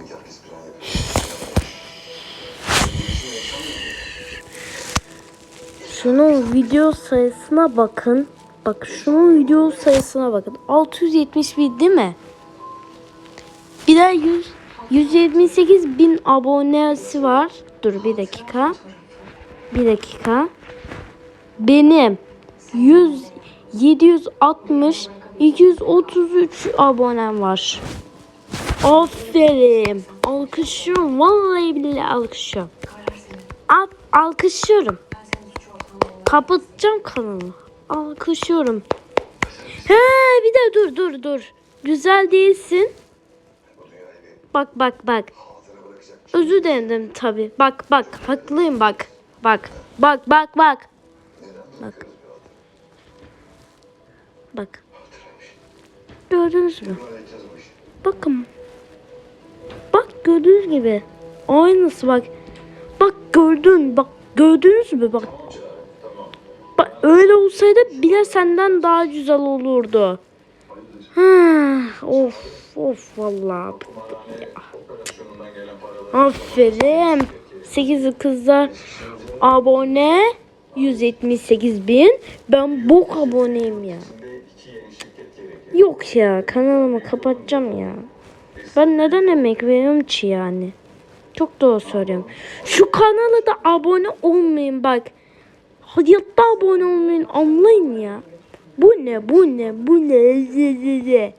Sanki herkes plan? Şunun video sayısına bakın. Bak şunun video sayısına bakın. 671 değil mi? Bir de 100, 178 bin abonesi var. Dur bir dakika. Bir dakika. Benim 100 760 233 abonem var. Aferin. Alkışlıyorum. Vallahi billahi alkışlıyorum. Al, alkışlıyorum. Kapatacağım kanalı. Alkışlıyorum. He bir de dur dur dur. Güzel değilsin. Bak bak bak. Özür dilerim tabi. Bak bak haklıyım bak. Bak bak bak bak. Bak. Bak. Gördünüz mü? Bakın. Gördüğünüz gibi. Aynısı bak. Bak gördün. Bak gördünüz mü? Bak. Bak öyle olsaydı bile senden daha güzel olurdu. Ha, of of vallahi. Aferin. 8 kızlar abone 178 bin. Ben bok aboneyim ya. Yok ya kanalımı kapatacağım ya. Ben neden emek veriyorum ki yani? Çok doğru söylüyorum. Şu kanala da abone olmayın bak. Hayatta abone olmayın anlayın ya. Bu ne bu ne bu ne.